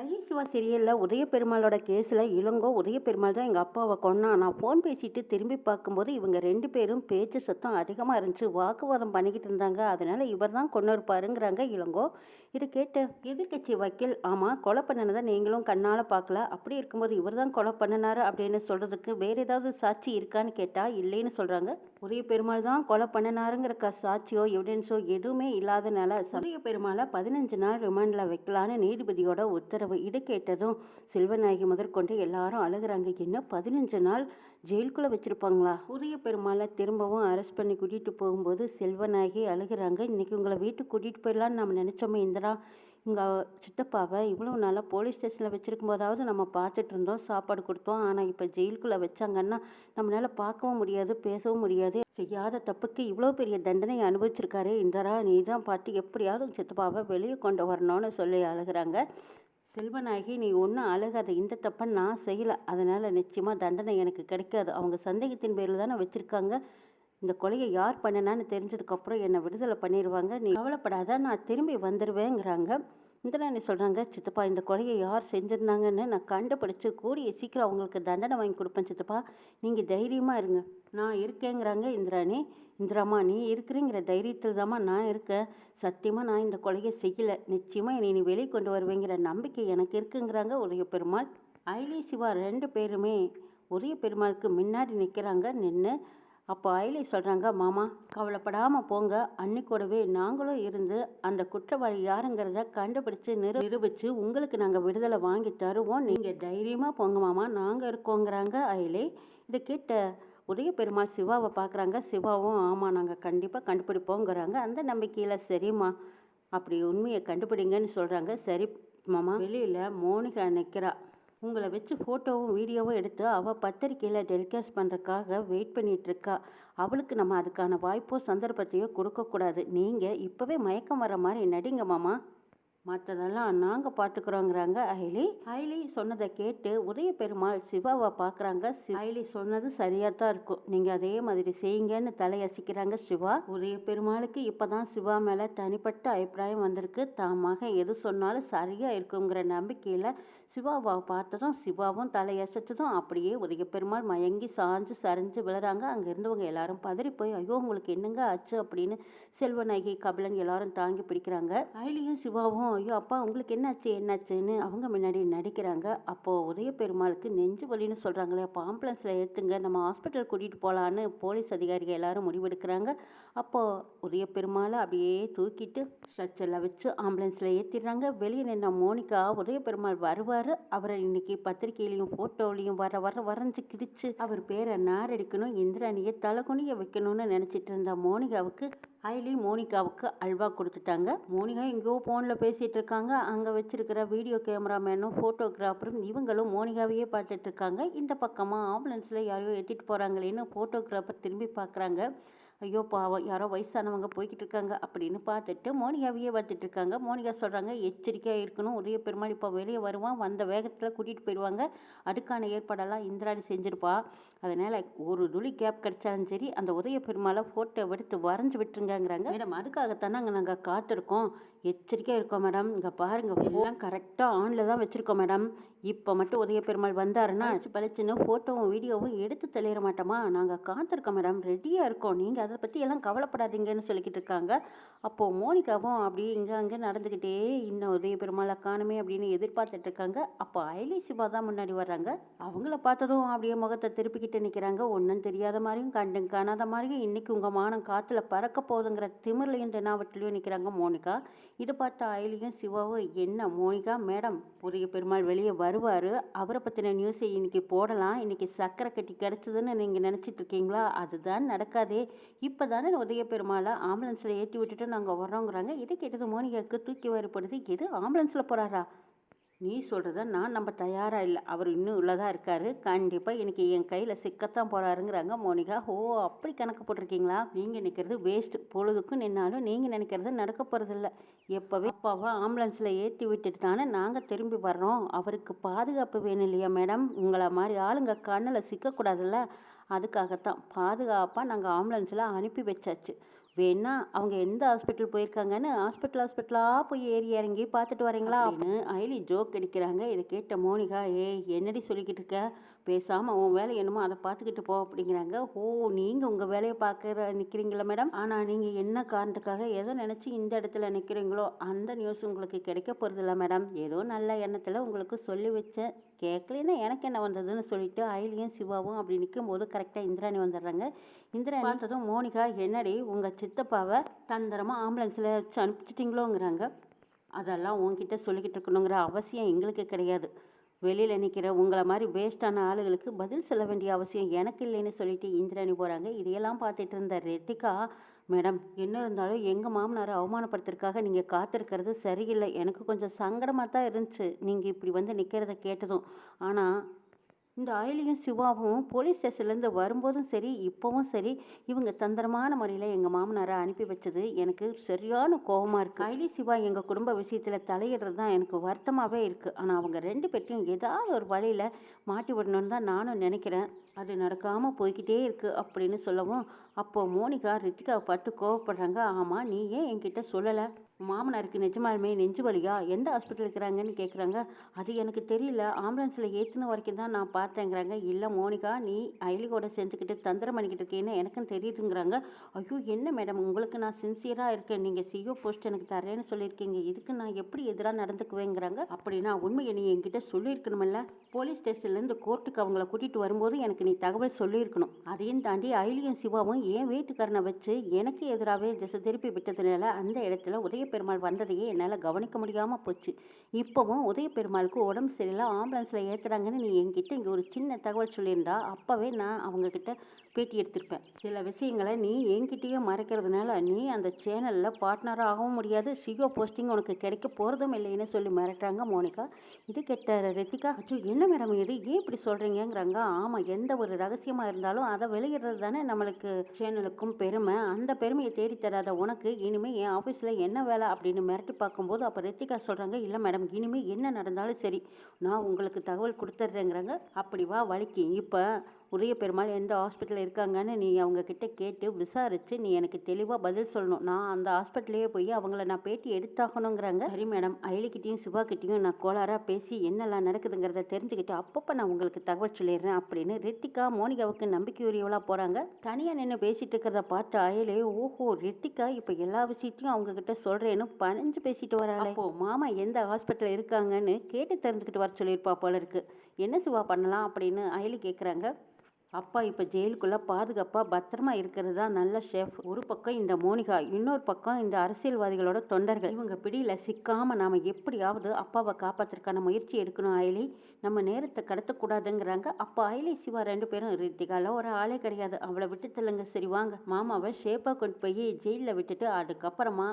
ஐலி சிவா சீரியலில் உதய பெருமாளோட கேஸில் இளங்கோ உதய பெருமாள் தான் எங்கள் அப்பாவை கொன்னான். நான் ஃபோன் பேசிட்டு திரும்பி பார்க்கும்போது இவங்க ரெண்டு பேரும் பேச்சு சத்தம் அதிகமாக இருந்துச்சு. வாக்குவாதம் பண்ணிக்கிட்டு இருந்தாங்க. அதனால இவர் தான் கொண்டு இருப்பாருங்கிறாங்க இளங்கோ. இது கேட்ட எதிர்க்கட்சி வக்கீல் ஆமாம் கொலை பண்ணினதை நீங்களும் கண்ணால் பார்க்கல அப்படி இருக்கும்போது இவர் தான் கொலை பண்ணினாரு அப்படின்னு சொல்கிறதுக்கு வேறு ஏதாவது சாட்சி இருக்கான்னு கேட்டால் இல்லைன்னு சொல்கிறாங்க உதய பெருமாள் தான் கொலை பண்ணினாருங்கிற சாட்சியோ எவிடன்ஸோ எதுவுமே இல்லாதனால உதய பெருமாளை பதினஞ்சு நாள் ரிமாண்டில் வைக்கலான்னு நீதிபதியோட உத்தரவு இதை கேட்டதும் செல்வநாயகி முதற்கொண்டு எல்லாரும் அழுகுறாங்க. என்ன பதினஞ்சு நாள்? ஜெயிலுக்குள்ளே வச்சுருப்பாங்களா? உரிய பெருமாளை திரும்பவும் அரெஸ்ட் பண்ணி கூட்டிகிட்டு போகும்போது செல்வநாயகி அழுகுறாங்க. இன்றைக்கி உங்களை வீட்டுக்கு கூட்டிகிட்டு போயிடலான்னு நம்ம நினச்சோமே இந்திரா. இங்கே சித்தப்பாவை இவ்வளோ நாளாக போலீஸ் ஸ்டேஷனில் வச்சுருக்கும் போதாவது நம்ம பார்த்துட்டு இருந்தோம் சாப்பாடு கொடுத்தோம். ஆனால் இப்போ ஜெயிலுக்குள்ளே வச்சாங்கன்னா நம்மளால் பார்க்கவும் முடியாது பேசவும் முடியாது. செய்யாத தப்புக்கு இவ்வளோ பெரிய தண்டனை அனுபவிச்சிருக்காரு இந்திரா. நீ தான் பார்த்து எப்படியாவது சித்தப்பாவை வெளியே கொண்டு வரணும்னு சொல்லி அழுகுறாங்க. செல்வநாயகி நீ ஒன்றும் அழுகாத. இந்த தப்பை நான் செய்யலை. அதனால் நிச்சயமாக தண்டனை எனக்கு கிடைக்காது. அவங்க சந்தேகத்தின் பேரில் தானே வச்சுருக்காங்க. இந்த கொலையை யார் பண்ணனான்னு தெரிஞ்சதுக்கப்புறம் என்னை விடுதலை பண்ணிடுவாங்க நீ கவலைப்படாத நான் திரும்பி வந்துடுவேங்கிறாங்க இந்திராணி சொல்கிறாங்க சித்தப்பா இந்த கொலையை யார் செஞ்சுருந்தாங்கன்னு நான் கண்டுபிடிச்சி கூடிய சீக்கிரம் அவங்களுக்கு தண்டனை வாங்கி கொடுப்பேன் சித்தப்பா. நீங்கள் தைரியமாக இருங்க. நான் இருக்கேங்கிறாங்க இந்திராணி. இந்திராமா நீ இருக்கிறீங்கிற தைரியத்தில் தாம்மா நான் இருக்கேன். சத்தியமாக நான் இந்த கொலையை செய்யலை. நிச்சயமாக என்னை நீ வெளியே கொண்டு வருவேங்கிற நம்பிக்கை எனக்கு இருக்குங்கிறாங்க உதய பெருமாள். ஐலி சிவா ரெண்டு பேருமே உதய பெருமாளுக்கு முன்னாடி நிற்கிறாங்க நின்று அப்போ அயலி சொல்கிறாங்க மாமா கவலைப்படாமல் போங்க. அன்னைக்கூடவே நாங்களும் இருந்து அந்த குற்றவாளி யாருங்கிறத கண்டுபிடிச்சு நிரு நிரூபித்து உங்களுக்கு நாங்கள் விடுதலை வாங்கி தருவோம். நீங்கள் தைரியமாக போங்க மாமா. நாங்கள் இருக்கோங்கிறாங்க அயலி. இதை கேட்ட உதய பெருமாள் சிவாவை பார்க்குறாங்க. சிவாவும் ஆமாம் நாங்கள் கண்டிப்பாக கண்டுபிடிப்போங்கிறாங்க அந்த நம்பிக்கையில் சரிம்மா அப்படி உண்மையை கண்டுபிடிங்கன்னு சொல்கிறாங்க சரி மாமா வெளியில் மோனிகா நிற்கிறா உங்களை வச்சு ஃபோட்டோவும் வீடியோவும் எடுத்து அவள் பத்திரிக்கையில் டெலிகாஸ்ட் பண்ணுறதுக்காக வெயிட் பண்ணிகிட்ருக்கா இருக்கா அவளுக்கு நம்ம அதுக்கான வாய்ப்போ சந்தர்ப்பத்தையோ கொடுக்கக்கூடாது. நீங்கள் இப்போவே மயக்கம் வர மாதிரி நடிங்க மாமா. மற்றதெல்லாம் நாங்கள் பார்த்துக்குறோங்கிறாங்க ஐலி ஐலி சொன்னதை கேட்டு உதய பெருமாள் சிவாவை பார்க்குறாங்க அயலி சொன்னது சரியாக தான் இருக்கும். நீங்கள் அதே மாதிரி செய்யுங்கன்னு தலையசிக்கிறாங்க சிவா. உதய பெருமாளுக்கு இப்போ தான் சிவா மேலே தனிப்பட்ட அபிப்பிராயம் வந்திருக்கு. தாமாக மகன் எது சொன்னாலும் சரியாக இருக்குங்கிற நம்பிக்கையில் சிவாவை பார்த்ததும் சிவாவும் தலையசைச்சதும் அப்படியே உதய பெருமாள் மயங்கி சாஞ்சு சரிஞ்சு விழுறாங்க. அங்கே இருந்தவங்க எல்லாரும் பதறி போய் ஐயோ உங்களுக்கு என்னங்க ஆச்சு? அப்படின்னு செல்வநாயகி கபிலன் எல்லாரும் தாங்கி பிடிக்கிறாங்க. ஐலியும் சிவாவும் ஐயோ அப்பா உங்களுக்கு என்னாச்சு என்னாச்சுன்னு அவங்க முன்னாடி நடிக்கிறாங்க. அப்போ உதய பெருமாளுக்கு நெஞ்சு வலின்னு சொல்றாங்களே அப்போ ஆம்புலன்ஸ்ல ஏத்துங்க நம்ம ஹாஸ்பிட்டல் கூட்டிட்டு போலான்னு போலீஸ் அதிகாரிகள் எல்லாரும் முடிவெடுக்கிறாங்க. அப்போ உதய பெருமாளை அப்படியே தூக்கிட்டு ஸ்ட்ரெச்சரில் வச்சு ஆம்புலன்ஸ்ல ஏத்திடுறாங்க. வெளியே நின்ன மோனிகா உதய பெருமாள் வருவார். அவரை இன்னைக்கு பத்திரிகையிலையும் போட்டோலையும் வர வர வரைஞ்சு கிடிச்சு அவர் பேரை நாரடிக்கணும் இந்திராணியை தலைகுனிய வைக்கணும்னு நினைச்சிட்டு இருந்த மோனிகாவுக்கு ஐலி மோனிகாவுக்கு அல்வா கொடுத்துட்டாங்க. மோனிகா எங்கேயோ ஃபோனில் பேசிகிட்டு இருக்காங்க. அங்கே வச்சிருக்கிற வீடியோ கேமராமேனும் ஃபோட்டோகிராஃபரும் இவங்களும் மோனிகாவையே பார்த்துட்டு இருக்காங்க. இந்த பக்கமாக ஆம்புலன்ஸில் யாரையோ ஏற்றிட்டு போகிறாங்களேன்னு ஃபோட்டோகிராஃபர் திரும்பி பார்க்குறாங்க ஐயோ பாவம் யாரோ வயசானவங்க போய்கிட்டு இருக்காங்க அப்படின்னு பார்த்துட்டு மோனிகாவையே பார்த்துட்டு இருக்காங்க. மோனிகா சொல்கிறாங்க எச்சரிக்கையாக இருக்கணும். உதய பெருமாள் இப்போ வெளியே வருவான். வந்த வேகத்தில் கூட்டிகிட்டு போயிடுவாங்க. அதுக்கான ஏற்பாடெல்லாம் இந்திராணி செஞ்சுருப்பா. அதனால் ஒரு துளி கேப் கிடைச்சாலும் சரி அந்த உதய பெருமாளை ஃபோட்டோ எடுத்து வரைஞ்சி விட்டுருங்கங்கிறாங்க. மேடம் அதுக்காகத்தானே அங்கே நாங்கள் காத்திருக்கோம். எச்சரிக்கையாக இருக்கோம் மேடம். இங்கே பாருங்க எல்லாம் கரெக்டாக ஆனில் தான் வச்சுருக்கோம் மேடம். இப்போ மட்டும் உதய பெருமாள் வந்தாருன்னா பளிச்சுன்னு ஃபோட்டோவும் வீடியோவும் எடுத்து தெளிய மாட்டோமா? நாங்கள் காத்திருக்கோம் மேடம். ரெடியாக இருக்கோம். நீங்கள் அதை பற்றி எல்லாம் கவலைப்படாதீங்கன்னு சொல்லிக்கிட்டு இருக்காங்க. அப்போது மோனிகாவும் அப்படி இங்கே அங்கே நடந்துக்கிட்டே இன்னும் உதய பெருமாளை காணுமே அப்படின்னு எதிர்பார்த்துட்டு இருக்காங்க. அப்போ ஐலி சிவா தான் முன்னாடி வர்றாங்க. அவங்கள பார்த்ததும் அப்படியே முகத்தை திருப்பிக்கிட்டு நிற்கிறாங்க ஒன்றும் தெரியாத மாதிரியும் கண்டு காணாத மாதிரியும் இன்னைக்கு உங்கள் மானம் காற்றுல பறக்க போகுதுங்கிற திமிர்லையும் தென்னாவட்டிலையும் நிற்கிறாங்க மோனிகா. இதை பார்த்து அயலியும் சிவாவும் என்ன மோனிகா மேடம் புதிய பெருமாள் வெளியே வருவார். அவரை பற்றின நியூஸை இன்னைக்கு போடலாம். இன்னைக்கு சக்கரை கட்டி கிடச்சிதுன்னு நீங்கள் நினச்சிட்டு இருக்கீங்களா? அதுதான் நடக்காதே. இப்போ தானே உதய பெருமாளை ஆம்புலன்ஸில் ஏற்றி விட்டுட்டு நாங்கள் வர்றோங்கிறாங்க. இதை கேட்டது மோனிகாவுக்கு தூக்கி வரப்படுது எது ஆம்புலன்ஸில் போகிறாரா நீ சொல்கிறத நான் நம்ம தயாராக இல்லை. அவர் இன்னும் உள்ளதாக இருக்காரு. கண்டிப்பாக எனக்கு என் கையில் சிக்கத்தான் போகிறாருங்கிறாங்க மோனிகா. ஓ அப்படி கணக்கு போட்டிருக்கீங்களா? நீங்கள் நிற்கிறது வேஸ்ட்டு பொழுதுக்கும் நின்னாலும் நீங்கள் நினைக்கிறது நடக்க போகிறதில்ல எப்போவே அப்பாவை ஆம்புலன்ஸில் ஏற்றி விட்டுட்டு தானே நாங்கள் திரும்பி வர்றோம். அவருக்கு பாதுகாப்பு வேணும் இல்லையா மேடம் உங்களை மாதிரி ஆளுங்க கண்ணில் சிக்கக்கூடாதுல்ல? அதுக்காகத்தான். பாதுகாப்பாக நாங்கள் ஆம்புலன்ஸில் அனுப்பி வச்சாச்சு. வேணா அவங்க எந்த ஹாஸ்பிட்டல் போயிருக்காங்கன்னு ஹாஸ்பிட்டல் ஹாஸ்பிட்டலாக போய் ஏறி இறங்கி பார்த்துட்டு வரீங்களா அப்படின்னு அயலி ஜோக் அடிக்கிறாங்க. இதை கேட்ட மோனிகா ஏய் என்னடி சொல்லிக்கிட்டு இருக்க? பேசாமல் உன் வேலை என்னமோ அதை பார்த்துக்கிட்டு போ அப்படிங்கிறாங்க. ஓ நீங்கள் உங்கள் வேலையை பார்க்குற நிற்கிறீங்களா மேடம் ஆனால் நீங்கள் என்ன காரணத்துக்காக எதை நினச்சி இந்த இடத்துல நிற்கிறீங்களோ அந்த நியூஸ் உங்களுக்கு கிடைக்க போகிறதில்ல மேடம் ஏதோ நல்ல எண்ணத்தில் உங்களுக்கு சொல்லி வச்சேன் கேட்கலன்னா எனக்கு என்ன வந்ததுன்னு சொல்லிட்டு அயலியும் சிவாவும் அப்படி நிற்கும் போது கரெக்டாக இந்திராணி வந்துடுறாங்க. இந்திராணி பார்த்ததும் மோனிகா என்னடி உங்கள் சித்தப்பாவை தந்திரமாக ஆம்புலன்ஸில் வச்சு அனுப்பிச்சிட்டிங்களோங்கிறாங்க. அதெல்லாம் உங்ககிட்ட சொல்லிக்கிட்டு இருக்கணுங்கிற அவசியம் எங்களுக்கு கிடையாது. வெளியில் நிற்கிற உங்களை மாதிரி வேஸ்டான ஆளுகளுக்கு பதில் சொல்ல வேண்டிய அவசியம் எனக்கு இல்லைன்னு சொல்லிட்டு இந்திராணி போகிறாங்க இதையெல்லாம் பார்த்துட்டு இருந்த ரெட்டிகா மேடம் என்ன இருந்தாலும் எங்கள் மாமனாரை அவமானப்படுத்துறதுக்காக நீங்கள் காத்திருக்கிறது சரியில்லை. எனக்கு கொஞ்சம் சங்கடமாக தான் இருந்துச்சு. நீங்கள் இப்படி வந்து நிற்கிறத கேட்டதும். ஆனால் இந்த ஆயிலியும் சிவாவும் போலீஸ் ஸ்டேஷன்லேருந்து வரும்போதும் சரி இப்போவும் சரி இவங்க தந்திரமான முறையில் எங்கள் மாமனாரை அனுப்பி வச்சது எனக்கு சரியான கோபமாக இருக்குது ஐலி சிவா எங்கள் குடும்ப விஷயத்தில் தலையிடுறது தான் எனக்கு வருத்தமாகவே இருக்குது ஆனால் அவங்க ரெண்டு பேர்த்தையும் ஏதாவது ஒரு வழியில் மாட்டி விடணும்னு தான் நானும் நினைக்கிறேன். அது நடக்காமல் போய்கிட்டே இருக்குது அப்படின்னு சொல்லவும் அப்போ மோனிகா ரித்திகாவை பார்த்து கோவப்படுறாங்க. ஆமாம் நீ ஏன் என்கிட்ட சொல்லலை? மாமனாருக்கு நிஜமாலுமே நெஞ்சு வலியா? எந்த ஹாஸ்பிட்டல் இருக்கிறாங்கன்னு கேட்குறாங்க அது எனக்கு தெரியல. ஆம்புலன்ஸில் ஏற்றின வரைக்கும் தான் நான் பார்த்தேங்கிறாங்க. இல்லை மோனிகா நீ அயலிகோட செஞ்சுக்கிட்டு தந்திரம் பண்ணிக்கிட்டு இருக்கேன்னு எனக்கும் தெரியுதுங்கிறாங்க. ஐயோ என்ன மேடம் உங்களுக்கு நான் சின்சியராக இருக்கேன். நீங்கள் சிஓ போஸ்ட் எனக்கு தரேன்னு சொல்லியிருக்கீங்க. இதுக்கு நான் எப்படி எதிராக நடந்துக்குவேங்கிறாங்க. அப்படின்னா உண்மையை நீ என்கிட்ட சொல்லியிருக்கணுமில்ல. போலீஸ் ஸ்டேஷன்லேருந்து கோர்ட்டுக்கு அவங்கள கூட்டிகிட்டு வரும்போது எனக்கு நீ தகவல் சொல்லியிருக்கணும். அதையும் தாண்டி அயலியும் சிவாவும் என் வீட்டுக்காரனை வச்சு எனக்கு எதிராகவே திசை திருப்பி விட்டதுனால அந்த இடத்துல உதய பெருமாள் வந்ததையே என்னால் கவனிக்க முடியாமல் போச்சு. இப்போவும் உதய பெருமாளுக்கு உடம்பு சரியில்லை ஆம்புலன்ஸில் ஏற்றுறாங்கன்னு நீ என்கிட்ட இங்கே ஒரு சின்ன தகவல் சொல்லியிருந்தா அப்போவே நான் அவங்கக்கிட்ட பேட்டி எடுத்திருப்பேன். சில விஷயங்களை நீ என்கிட்டயே மறைக்கிறதுனால நீ அந்த சேனலில் பார்ட்னராக ஆகவும் முடியாது ஷியோ போஸ்டிங் உனக்கு கிடைக்க போகிறதும் இல்லைன்னு சொல்லி மிரட்டுறாங்க மோனிகா. இது கெட்ட ரித்திகா. அச்சோ என்ன மேடம் இது? ஏன் இப்படி சொல்கிறீங்கங்கிறாங்க ஆமாம் எந்த ஒரு ரகசியமாக இருந்தாலும் அதை வெளியிடுறது தானே நம்மளுக்கு சேனலுக்கும் பெருமை. அந்த பெருமையை தேடி தராத உனக்கு இனிமேல் என் ஆஃபீஸில் என்ன வேலை அப்படின்னு மிரட்டி பார்க்கும்போது அப்போ ரித்திகா சொல்கிறாங்க இல்லை மேடம் இனிமேல் என்ன நடந்தாலும் சரி நான் உங்களுக்கு தகவல் கொடுத்துட்றேங்கிறாங்க அப்படி வா வலிக்கு இப்போ உதய பெருமாள் எந்த ஹாஸ்பிட்டலில் இருக்காங்கன்னு நீ அவங்க கிட்ட கேட்டு விசாரித்து நீ எனக்கு தெளிவாக பதில் சொல்லணும். நான் அந்த ஹாஸ்பிட்டலே போய் அவங்கள நான் பேட்டி எடுத்தாகணுங்கிறாங்க. சரி மேடம் அயலிக்கிட்டேயும் சிவாக்கிட்டேயும் நான் கோளாறாக பேசி என்னெல்லாம் நடக்குதுங்கிறத தெரிஞ்சுக்கிட்டு அப்பப்போ நான் உங்களுக்கு தகவல் சொல்லிடுறேன் அப்படின்னு ரித்திகா மோனிகாவுக்கு நம்பிக்கையுரியவளாக போகிறாங்க தனியாக நின்று பேசிட்டு இருக்கிறத பார்த்து அயலே ஓஹோ ரித்திகா இப்போ எல்லா விஷயத்தையும் அவங்க கிட்ட சொல்கிறேன்னு பணிஞ்சு பேசிட்டு வராளே. அப்போ மாமா எந்த ஹாஸ்பிட்டலில் இருக்காங்கன்னு கேட்டு தெரிஞ்சுக்கிட்டு வர சொல்லியிருப்பா போல இருக்கு. என்ன சிவா பண்ணலாம் அப்படின்னு அயலி கேட்குறாங்க அப்பா இப்போ ஜெயிலுக்குள்ளே பாதுகாப்பாக பத்திரமா இருக்கிறது தான் நல்ல ஷெஃப் ஒரு பக்கம் இந்த மோனிகா இன்னொரு பக்கம் இந்த அரசியல்வாதிகளோட தொண்டர்கள். இவங்க பிடியில் சிக்காமல் நாம் எப்படியாவது அப்பாவை காப்பாற்றுறதுக்கான முயற்சி எடுக்கணும் அயலி நம்ம நேரத்தை கடத்தக்கூடாதுங்கிறாங்க. அப்போ அயலி சிவா ரெண்டு பேரும் ரித்திகால ஒரு ஆளே கிடையாது. அவளை விட்டு தள்ளுங்க சரி வாங்க. மாமாவை ஷேப்பாக கொண்டு போய் ஜெயிலில் விட்டுட்டு அதுக்கப்புறமா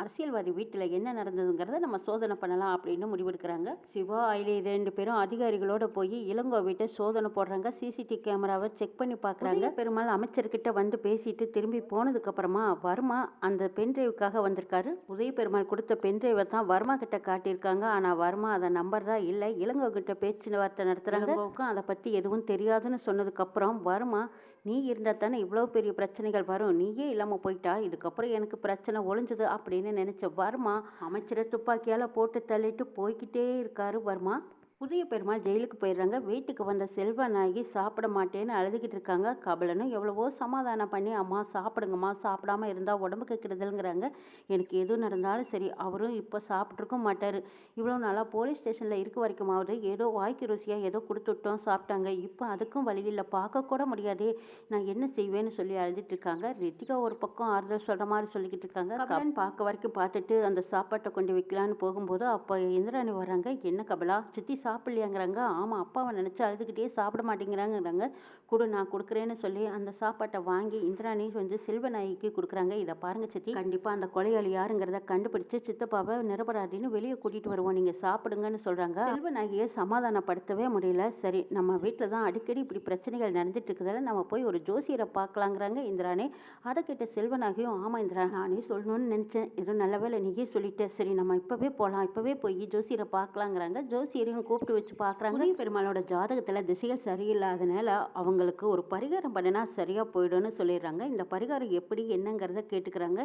அரசியல்வாதி வீட்டில் என்ன நடந்ததுங்கிறத நம்ம சோதனை பண்ணலாம் அப்படின்னு முடிவெடுக்கிறாங்க. சிவா அயலி ரெண்டு பேரும் அதிகாரிகளோட போய் இளங்கோ வீட்டை சோதனை போடுறாங்க. சிசிடிவி கேமராவை செக் பண்ணி பார்க்குறாங்க பெருமாள் அமைச்சர்கிட்ட வந்து பேசிட்டு திரும்பி போனதுக்கு அப்புறமா வர்மா அந்த பென் டிரைவுக்காக வந்திருக்காரு. உதய பெருமாள் கொடுத்த பென் டிரைவை தான் வர்மா கிட்ட காட்டியிருக்காங்க. ஆனால் வர்மா அதை நம்பர் தான் இல்லை. இளங்கோ கிட்ட பேச்சுவார்த்தை நடத்துறாங்க. இளங்கோவுக்கும் அதை பற்றி எதுவும் தெரியாதுன்னு சொன்னதுக்கப்புறம் வர்மா நீ இருந்தால் தானே இவ்வளோ பெரிய பிரச்சனைகள் வரும். நீயே இல்லாமல் போயிட்டா இதுக்கப்புறம் எனக்கு பிரச்சனை ஒளிஞ்சுது அப்படின்னு நினச்ச வர்மா அமைச்சரை துப்பாக்கியால் போட்டு தள்ளிட்டு போய்கிட்டே இருக்காரு வர்மா. புதிய பெருமாள் ஜெயிலுக்கு போயிடுறாங்க. வீட்டுக்கு வந்த செல்வநாயகி சாப்பிட மாட்டேன்னு அழுதுகிட்டு இருக்காங்க. கபலனும் எவ்வளவோ சமாதானம் பண்ணி அம்மா சாப்பிடுங்கம்மா சாப்பிடாம இருந்தால் உடம்புக்கு கெடுதலுங்கிறாங்க. எனக்கு எது நடந்தாலும் சரி அவரும் இப்போ சாப்பிட்ருக்கும் மாட்டார். இவ்வளோ நாளாக போலீஸ் ஸ்டேஷனில் இருக்க வரைக்குமாவது ஏதோ வாய்க்கு ருசியாக ஏதோ கொடுத்துட்டோம் சாப்பிட்டாங்க. இப்போ அதுக்கும் வழியில் பார்க்க கூட முடியாதே. நான் என்ன செய்வேன்னு சொல்லி அழுதுட்டு இருக்காங்க. ரித்திகா ஒரு பக்கம் ஆறுதல் சொல்கிற மாதிரி சொல்லிக்கிட்டு இருக்காங்க. கபலன் பார்க்க வரைக்கும் பார்த்துட்டு அந்த சாப்பாட்டை கொண்டு வைக்கலான்னு போகும்போது அப்போ இந்திராணி வராங்க. என்ன கபலா? சித்தி சாப்பிட்லையாங்கிறாங்க. ஆமாம் அப்பாவை நினச்சி அழுதுகிட்டே சாப்பிட மாட்டேங்கிறாங்கிறாங்க கொடு நான் கொடுக்குறேன்னு சொல்லி அந்த சாப்பாட்டை வாங்கி இந்திராணி வந்து செல்வநாயகிக்கு கொடுக்குறாங்க. இதை பாருங்க சித்தி. கண்டிப்பாக அந்த கொலையாளி யாருங்கிறத கண்டுபிடிச்சு சித்தப்பாவை நிரபராதின்னு வெளியே கூட்டிகிட்டு வருவோம். நீங்கள் சாப்பிடுங்கன்னு சொல்கிறாங்க செல்வநாயகியை சமாதானப்படுத்தவே முடியல. சரி நம்ம வீட்டில் தான் அடிக்கடி இப்படி பிரச்சனைகள் நடந்துட்டு இருக்குதால நம்ம போய் ஒரு ஜோசியரை பார்க்கலாங்கிறாங்க இந்திராணி அதை கேட்ட செல்வநாயகியும் ஆமாம் இந்திரா நானே சொல்லணும்னு நினச்சேன். இது நல்ல வேளை நீயே சொல்லிட்ட. சரி நம்ம இப்போவே போகலாம் இப்போவே போய் ஜோசியரை பார்க்கலாங்கிறாங்க. ஜோசியரையும் கூப்பிட்டு கூப்பிட்டு வச்சு பார்க்குறாங்க உதய பெருமாளோட ஜாதகத்தில் திசைகள் சரியில்லாதனால அவங்களுக்கு ஒரு பரிகாரம் பண்ணினா சரியாக போயிடும்னு சொல்லிடுறாங்க. இந்த பரிகாரம் எப்படி என்னங்கிறத கேட்டுக்கிறாங்க.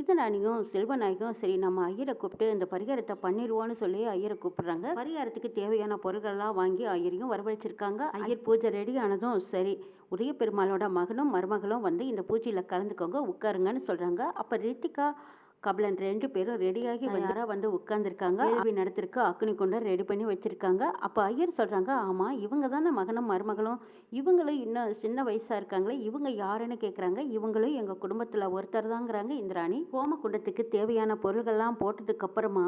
இதனாலையும் செல்வநாயகம் சரி நம்ம ஐயரை கூப்பிட்டு இந்த பரிகாரத்தை பண்ணிடுவோன்னு சொல்லி ஐயரை கூப்பிடுறாங்க. பரிகாரத்துக்கு தேவையான பொருட்கள்லாம் வாங்கி ஐயரையும் வரவழைச்சிருக்காங்க. ஐயர் பூஜை ரெடி ஆனதும் சரி உதய பெருமாளோட மகனும் மருமகளும் வந்து இந்த பூஜையில் கலந்துக்கோங்க உட்காருங்கன்னு சொல்கிறாங்க அப்போ ரித்திகா கபிலன் ரெண்டு பேரும் ரெடியாகி யாரா வந்து உட்கார்ந்துருக்காங்க. கேள்வி நடத்திருக்கு அக்னி குண்டர் ரெடி பண்ணி வச்சிருக்காங்க. அப்போ ஐயர் சொல்றாங்க ஆமா இவங்க தானே மகனும் மருமகளும். இவங்களும் இன்னும் சின்ன வயசா இருக்காங்களே இவங்க யாருன்னு கேக்குறாங்க. இவங்களும் எங்க குடும்பத்துல ஒருத்தர் தாங்கிறாங்க இந்திராணி. ஹோம குண்டத்துக்கு தேவையான பொருள்கள்லாம் போட்டதுக்கு அப்புறமா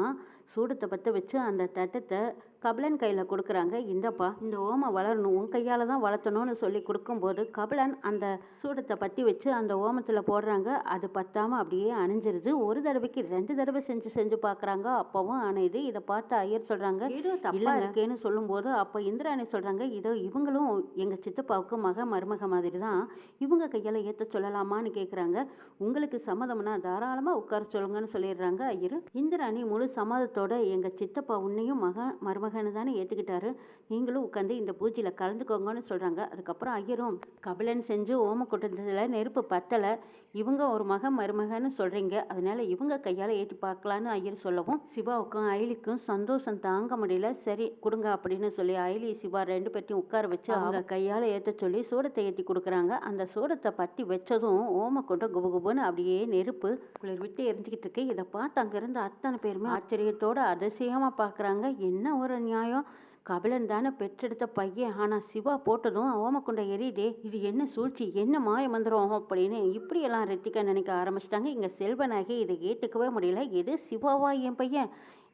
சூடத்தை பற்ற வச்சு அந்த தட்டத்தை கபிலன் கையில் கொடுக்குறாங்க. இந்தப்பா இந்த ஓமம் வளரணும் உன் கையால் தான் வளர்த்தணும்னு சொல்லி கொடுக்கும்போது கபிலன் அந்த சூடத்தை பற்றி வச்சு அந்த ஓமத்தில் போடுறாங்க. அது பத்தாமல் அப்படியே அணிஞ்சிருது. ஒரு தடவைக்கு ரெண்டு தடவை செஞ்சு செஞ்சு பார்க்குறாங்க அப்போவும் அணையுது. இதை பார்த்து ஐயர் சொல்கிறாங்க ஏதோ தப்பா இருக்கேன்னு சொல்லும்போது அப்போ இந்திராணி சொல்கிறாங்க இதோ இவங்களும் எங்கள் சித்தப்பாவுக்கு மக மருமக மாதிரி தான் இவங்க கையால் ஏற்ற சொல்லலாமான்னு கேட்குறாங்க உங்களுக்கு சம்மதம்னா தாராளமாக உட்கார சொல்லுங்கன்னு சொல்லிடுறாங்க ஐயர். இந்திராணி முழு சம்மதத்தோட எங்கள் சித்தப்பா உன்னையும் மக மருமகன்னு தானே ஏற்றுக்கிட்டாரு நீங்களும் உட்காந்து இந்த பூஜையில் கலந்துக்கோங்கன்னு சொல்கிறாங்க அதுக்கப்புறம் ஐயரும் கபிலன் செஞ்சு ஓம கூட்டத்தில் நெருப்பு பத்தலை. இவங்க ஒரு மக மருமகன்னு சொல்கிறீங்க அதனால இவங்க கையால் ஏற்றி பார்க்கலான்னு ஐயர் சொல்லவும் சிவாவுக்கும் அயலிக்கும் சந்தோஷம் தாங்க முடியல. சரி கொடுங்க அப்படின்னு சொல்லி அயலி சிவா ரெண்டு பேர்த்தையும் உட்கார வச்சு அவங்க கையால் ஏற்ற சொல்லி சூடத்தை ஏற்றி கொடுக்குறாங்க. அந்த சூடத்தை பற்றி வச்சதும் ஓம கொண்ட குபுகுபுன்னு அப்படியே நெருப்பு குளிர் விட்டு எரிஞ்சுக்கிட்டு இருக்கு. இதை பார்த்து அங்கிருந்து அத்தனை பேருமே ஆச்சரியத்தோட அதிசயமாக பார்க்குறாங்க. என்ன ஒரு நியாயம் கபிலன் தானே பெற்றெடுத்த பையன். ஆனால் சிவா போட்டதும் ஓமக்குண்டை எரியுதே. இது என்ன சூழ்ச்சி? என்ன மாய மந்திரம் அப்படின்னு இப்படியெல்லாம் ரித்திகா நினைக்க ஆரம்பிச்சிட்டாங்க. இங்கே செல்வனாகி இதை ஏற்றுக்கவே முடியல. எது சிவாவா என் பையன்?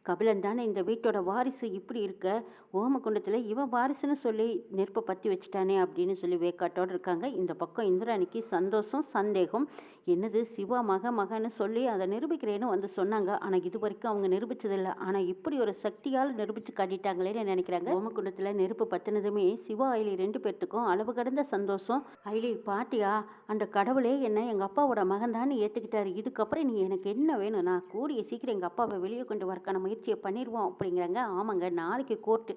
கபிலன் தானே இந்த வீட்டோட வாரிசு இப்படி இருக்க? ஓமகுண்டத்தில் இவன் வாரிசுன்னு சொல்லி நெருப்பை பற்றி வச்சுட்டானே அப்படின்னு சொல்லி வேக்காட்டோடு இருக்காங்க. இந்த பக்கம் இந்திராணிக்கு சந்தோஷம் சந்தேகம். என்னது சிவா மக மகன்னு சொல்லி அதை நிரூபிக்கிறேன்னு வந்து சொன்னாங்க. ஆனால் இது வரைக்கும் அவங்க நிரூபிச்சதில்லை. ஆனால் இப்படி ஒரு சக்தியால் நிரூபித்து காட்டிட்டாங்களேன்னு நினைக்கிறாங்க? ஓமகுண்டத்தில் நெருப்பு பற்றினதுமே சிவா ஐலி ரெண்டு பேர்த்துக்கும் அளவு கடந்த சந்தோஷம். ஐலி பாட்டியா அந்த கடவுளே என்ன எங்கள் அப்பாவோட மகன் தான் ஏற்றுக்கிட்டாரு இதுக்கப்புறம் நீ எனக்கு என்ன வேணும் நான் கூடிய சீக்கிரம் எங்கள் அப்பாவை வெளியே கொண்டு வரக்கணும் முயற்சியை பண்ணிடுவோம் அப்படிங்கிறாங்க. ஆமாங்க நாளைக்கு கோர்ட்டு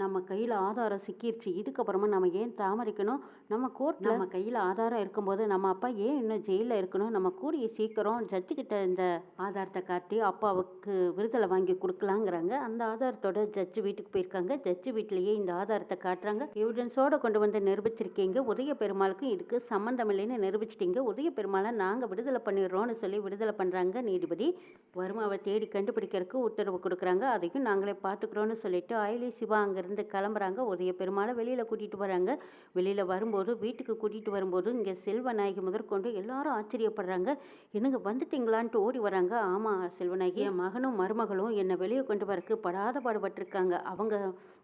நம்ம கையில் ஆதாரம் சிக்கிருச்சு. இதுக்கப்புறமா நம்ம ஏன் தாமரிக்கணும் நம்ம கோர்ட்டில் நம்ம கையில் ஆதாரம் இருக்கும்போது நம்ம அப்பா ஏன் இன்னும் ஜெயிலில் இருக்கணும்? நம்ம கூடிய சீக்கிரம் ஜட்ஜுக்கிட்ட இந்த ஆதாரத்தை காட்டி அப்பாவுக்கு விடுதலை வாங்கி கொடுக்கலாங்கிறாங்க. அந்த ஆதாரத்தோட ஜட்ஜு வீட்டுக்கு போயிருக்காங்க. ஜட்ஜு வீட்டிலேயே இந்த ஆதாரத்தை காட்டுறாங்க. எவிடன்ஸோட கொண்டு வந்து நிரூபிச்சிருக்கீங்க. உதய பெருமாளுக்கும் இதுக்கு சம்மந்தம் இல்லைன்னு நிரூபிச்சிட்டீங்க. உதய பெருமாளை நாங்கள் விடுதலை பண்ணிடுறோம்னு சொல்லி விடுதலை பண்ணுறாங்க நீதிபதி. வருமாவை தேடி கண்டுபிடிக்கிறதுக்கு உத்தரவு கொடுக்குறாங்க. அதையும் நாங்களே பார்த்துக்குறோன்னு சொல்லிட்டு ஆயிலி சிவா அங்கே இருந்து கிளம்புறாங்க. உதய பெருமாளை வெளியில் கூட்டிகிட்டு வராங்க வெளியில் வரும்போது வீட்டுக்கு கூட்டிகிட்டு வரும்போது இங்கே செல்வநாயகி முதற்கொண்டு எல்லாரும் ஆச்சரியப்படுறாங்க. என்னங்க வந்துட்டீங்களான்ட்டு ஓடி வராங்க. ஆமாம் செல்வநாயகி என் மகனும் மருமகளும் என்னை வெளியே கொண்டு வரக்கு படாத பாடுபட்டிருக்காங்க. அவங்க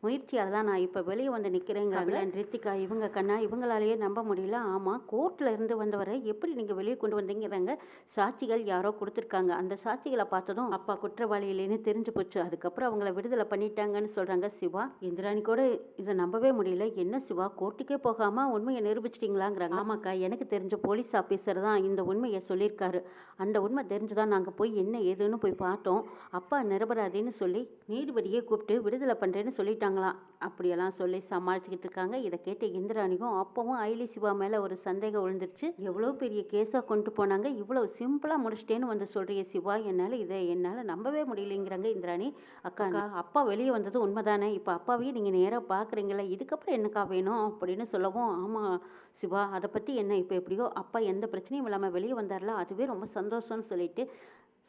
முயற்சியால் தான் நான் இப்போ வெளியே வந்து நிற்கிறேங்கிறாங்க ரித்திகா இவங்க கண்ணா இவங்களாலேயே நம்ப முடியல. ஆமாம் கோர்ட்டில் இருந்து வந்தவரை எப்படி நீங்கள் வெளியே கொண்டு வந்தீங்கிறாங்க? சாட்சிகள் யாரோ கொடுத்துருக்காங்க. அந்த சாட்சிகளை பார்த்ததும் அப்பா குற்றவாளி இல்லைன்னு தெரிஞ்சு போச்சு. அதுக்கப்புறம் அவங்கள விடுதலை பண்ணிட்டாங்கன்னு சொல்கிறாங்க சிவா. இந்திராணி கூட இதை நம்பவே முடியல. என்ன சிவா கோர்ட்டுக்கே போகாமல் உண்மையை நிரூபிச்சிட்டிங்களாங்கிறாங்க. ஆமாக்கா எனக்கு தெரிஞ்ச போலீஸ் ஆஃபீஸர் தான் இந்த உண்மையை சொல்லியிருக்காரு. அந்த உண்மை தெரிஞ்சுதான் நாங்கள் போய் என்ன ஏதுன்னு போய் பார்த்தோம். அப்பா நிரபராதின்னு சொல்லி நீதிபதியை கூப்பிட்டு விடுதலை பண்ணுறேன்னு சொல்லிட்டாங்களாம் அப்படியெல்லாம் சொல்லி சமாளிச்சுக்கிட்டு இருக்காங்க. இதை கேட்ட இந்திராணியும் அப்பவும் ஐலி சிவா மேலே ஒரு சந்தேகம் விழுந்துருச்சு. எவ்வளோ பெரிய கேஸாக கொண்டு போனாங்க. இவ்வளோ சிம்பிளாக முடிச்சிட்டேன்னு வந்து சொல்கிறிய சிவா. என்னால் இதை என்னால் நம்பவே முடியலைங்கிறாங்க இந்திராணி. அக்கா அக்கா, அப்பா வெளியே வந்தது உண்மைதானே? இப்போ அப்பாவையே நீங்கள் நேராக பார்க்குறீங்களா இதுக்கப்புறம் என்னக்கா வேணும் அப்படின்னு சொல்லவும் ஆமாம் சிவா அதை பற்றி என்ன இப்போ எப்படியோ அப்பா எந்த பிரச்சனையும் இல்லாமல் வெளியே வந்தார்ல அதுவே ரொம்ப சந்தோஷம்னு சொல்லிட்டு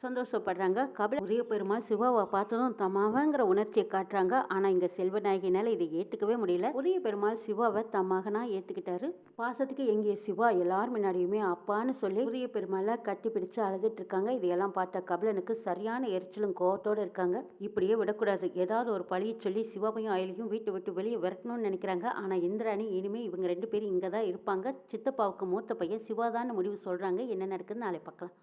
சந்தோஷப்படுறாங்க. கபில உரிய பெருமாள் சிவாவை பார்த்ததும் தமாவங்கிற உணர்ச்சியை காட்டுறாங்க. ஆனால் இங்கே செல்வநாயகினால இதை ஏற்றுக்கவே முடியல. உரிய பெருமாள் சிவாவை தம் மகனா ஏற்றுக்கிட்டாரு பாசத்துக்கு எங்கே சிவா? எல்லார் முன்னாடியுமே அப்பான்னு சொல்லி உரிய பெருமாளை கட்டி பிடிச்சு அழுதுட்டு இருக்காங்க. இதையெல்லாம் பார்த்த கபிலனுக்கு சரியான எரிச்சலும் கோவத்தோட இருக்காங்க. இப்படியே விடக்கூடாது. ஏதாவது ஒரு பழியை சொல்லி சிவாவையும் அயலியும் வீட்டு விட்டு வெளியே விரட்டணும்னு நினைக்கிறாங்க. ஆனால் இந்திராணி இனிமே இவங்க ரெண்டு பேரும் இங்கே தான் இருப்பாங்க. சித்தப்பாவுக்கு மூத்த பையன் சிவாதான்னு முடிவு சொல்கிறாங்க என்ன நடக்குதுன்னு நாளை பார்க்கலாம்.